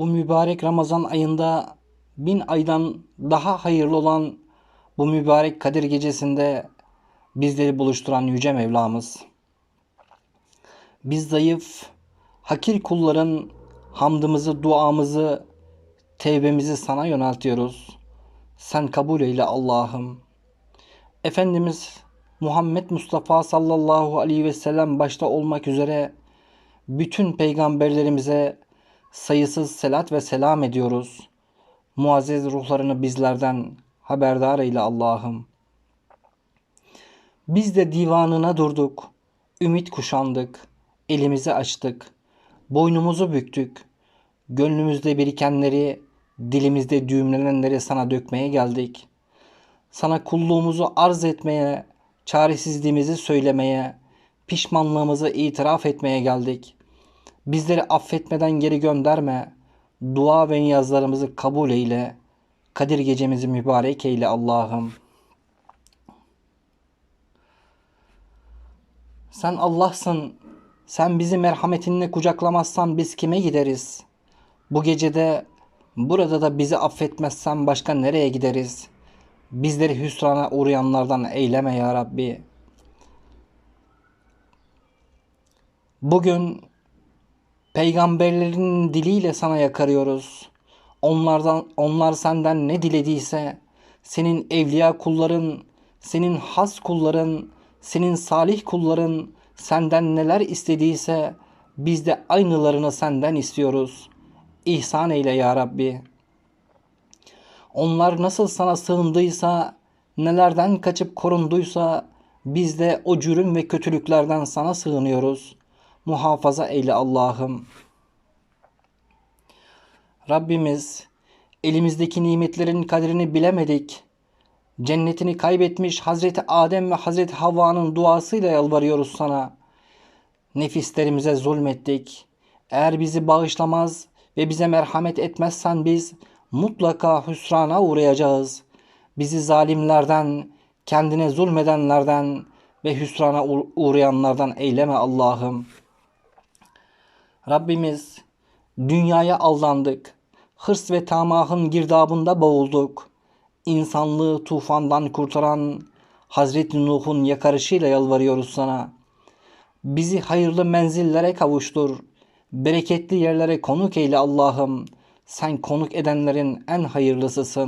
Bu mübarek Ramazan ayında bin aydan daha hayırlı olan bu mübarek Kadir gecesinde bizleri buluşturan Yüce Mevlamız. Biz zayıf, hakir kulların hamdımızı, duamızı, tevbemizi sana yöneltiyoruz. Sen kabul eyle Allah'ım. Efendimiz Muhammed Mustafa sallallahu aleyhi ve sellem başta olmak üzere bütün peygamberlerimize sayısız selat ve selam ediyoruz. Muazzez ruhlarını bizlerden haberdar eyle Allah'ım. Biz de divanına durduk, ümit kuşandık, elimizi açtık, boynumuzu büktük, gönlümüzde birikenleri, dilimizde düğümlenenleri sana dökmeye geldik. Sana kulluğumuzu arz etmeye, çaresizliğimizi söylemeye, pişmanlığımızı itiraf etmeye geldik. Bizleri affetmeden geri gönderme. Dua ve niyazlarımızı kabul eyle. Kadir gecemizi mübarek eyle Allah'ım. Sen Allah'sın. Sen bizi merhametinle kucaklamazsan biz kime gideriz? Bu gecede burada da bizi affetmezsen başka nereye gideriz? Bizleri hüsrana uğrayanlardan eyleme ya Rabbi. Bugün peygamberlerin diliyle sana yakarıyoruz. Onlardan onlar senden ne dilediyse senin evliya kulların, senin has kulların, senin salih kulların senden neler istediyse biz de aynılarını senden istiyoruz. İhsan eyle ya Rabbi. Onlar nasıl sana sığındıysa, nelerden kaçıp korunduysa biz de o cürüm ve kötülüklerden sana sığınıyoruz. Muhafaza eyle Allah'ım. Rabbimiz elimizdeki nimetlerin kadrini bilemedik. Cennetini kaybetmiş Hazreti Adem ve Hazreti Havva'nın duasıyla yalvarıyoruz sana. Nefislerimize zulmettik. Eğer bizi bağışlamaz ve bize merhamet etmezsen biz mutlaka hüsrana uğrayacağız. Bizi zalimlerden, kendine zulmedenlerden ve hüsrana uğrayanlardan eyleme Allah'ım. Rabbimiz dünyaya aldandık. Hırs ve tamahın girdabında boğulduk. İnsanlığı tufandan kurtaran Hazreti Nuh'un yakarışıyla yalvarıyoruz sana. Bizi hayırlı menzillere kavuştur. Bereketli yerlere konuk eyle Allah'ım. Sen konuk edenlerin en hayırlısısın.